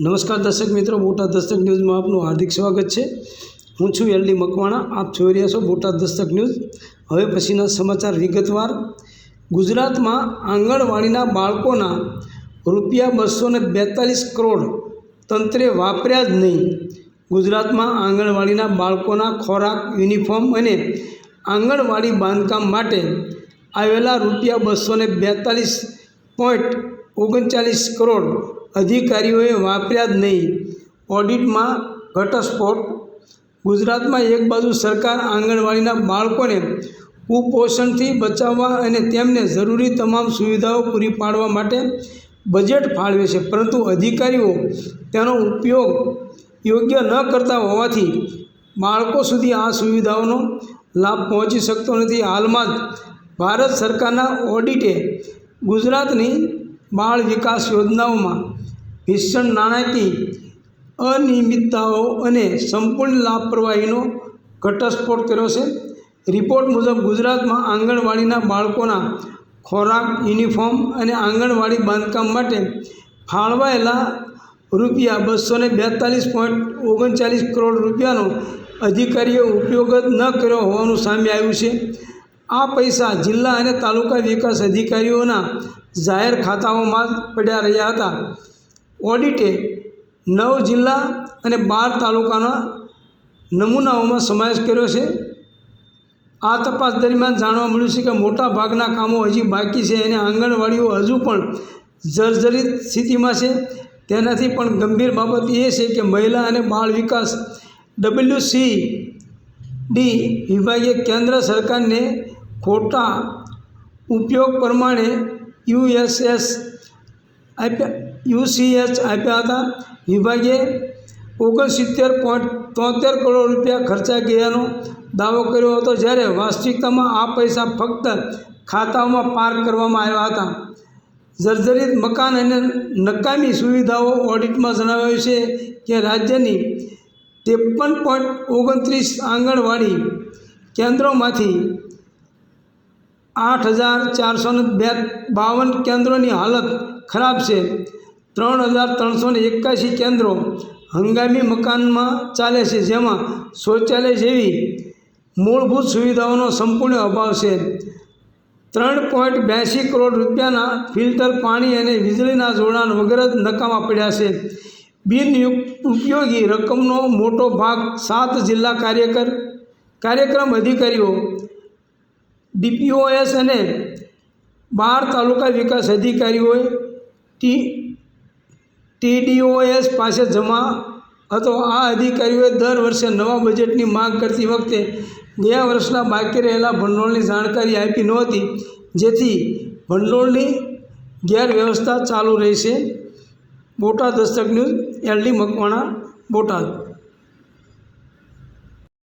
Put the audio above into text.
નમસ્કાર દર્શક મિત્રો, બોટાદ દસ્તક ન્યૂઝમાં આપનું હાર્દિક સ્વાગત છે. હું છું એલડી મકવાણા, આપ જોઈ રહ્યા છો બોટાદ દસ્તક ન્યૂઝ. હવે પછીના સમાચાર વિગતવાર. ગુજરાતમાં આંગણવાડીના બાળકોના રૂપિયા બસો ને બેતાલીસ કરોડ તંત્રે વાપર્યા જ નહીં. ગુજરાતમાં આંગણવાડીના બાળકોના ખોરાક, યુનિફોર્મ અને આંગણવાડી બાંધકામ માટે આવેલા રૂપિયા બસો બેતાલીસ પોઈન્ટ ઓગણચાલીસ કરોડ અધિકારીઓએ વાપર્યા જ નહીં. ઓડિટમાં ઘટસ્ફોટ. ગુજરાતમાં એક બાજુ સરકાર આંગણવાડીના બાળકોને કુપોષણથી બચાવવા અને તેમને જરૂરી તમામ સુવિધાઓ પૂરી પાડવા માટે બજેટ ફાળવે છે. પરંતુ અધિકારીઓ તેનો ઉપયોગ યોગ્ય ન કરતા હોવાથી બાળકો સુધી આ સુવિધાઓનો લાભ પહોંચી શકતો નથી. હાલમાં જ ભારત સરકારના ઓડિટે ગુજરાતની બાળ વિકાસ યોજનાઓમાં ભીષણ નાણાકીય અનિયમિતતાઓ અને સંપૂર્ણ લાપરવાહીનો ઘટસ્ફોટ કર્યો છે. રિપોર્ટ મુજબ ગુજરાતમાં આંગણવાડીના બાળકોના ખોરાક, યુનિફોર્મ અને આંગણવાડી બાંધકામ માટે ફાળવાયેલા રૂપિયા બસો ને બેતાલીસ પોઈન્ટ ઓગણચાલીસ કરોડ રૂપિયાનો અધિકારીઓ ઉપયોગ જ ન કર્યો હોવાનું સામે આવ્યું છે. આ પૈસા જિલ્લા અને તાલુકા વિકાસ અધિકારીઓના જાહેર ખાતાઓમાં પડ્યા રહ્યા હતા. ઓડિટે નવ જિલ્લા અને બાર તાલુકાના નમૂનાઓમાં સમાવેશ કર્યો છે. આ તપાસ દરમિયાન જાણવા મળ્યું છે કે મોટા ભાગના કામો હજી બાકી છે અને આંગણવાડીઓ હજુ પણ જર્જરિત સ્થિતિમાં છે. તેનાથી પણ ગંભીર બાબત એ છે કે મહિલા અને બાળ વિકાસ ડબલ્યુ સી ડી વિભાગે કેન્દ્ર સરકારને ખોટા ઉપયોગ પ્રમાણે યુએસએસ આપ્યા. યુસીએચ આપ્યા હતા. વિભાગે ઓગણસિત્તેર પોઈન્ટ તોતેર કરોડ રૂપિયા ખર્ચા ગયાનો દાવો કર્યો હતો, જ્યારે વાસ્તવિકતામાં આ પૈસા ફક્ત ખાતાઓમાં પાર્ક કરવામાં આવ્યા હતા. જર્જરિત મકાન અને નકામી સુવિધાઓ ઓડિટમાં જણાવાયું છે કે રાજ્યની ત્રેપન પોઈન્ટ ઓગણત્રીસ આંગણવાડી કેન્દ્રોમાંથી આઠ હજાર ચારસો ને બે બાવન કેન્દ્રોની હાલત ખરાબ છે. ત્રણ હજાર ત્રણસો ને એકાશી કેન્દ્રો હંગામી મકાનમાં ચાલે છે, જેમાં શૌચાલય જેવી મૂળભૂત સુવિધાઓનો સંપૂર્ણ અભાવ છે. ત્રણ પોઈન્ટ બ્યાસી કરોડ રૂપિયાના ફિલ્ટર પાણી અને વીજળીના જોડાણ વગેરે નકામા પડ્યા છે. બિન ઉપયોગી રકમનો મોટો ભાગ સાત જિલ્લા કાર્યકર, કાર્યક્રમ અધિકારીઓ, ડીપીઓએસ અને બાર તાલુકા વિકાસ અધિકારીઓએ ટી, ટીડીઓએસ પાસે જમા હતો. આ અધિકારીઓએ દર વર્ષે નવા બજેટની માંગ કરતી વખતે ગયા વર્ષના બાકી રહેલા ભંડોળની જાણકારી આપી નહોતી. જેથી ભંડોળની ગેરવ્યવસ્થા ચાલુ રહેશે. Botad Dastak news, LD Makwana, Botad.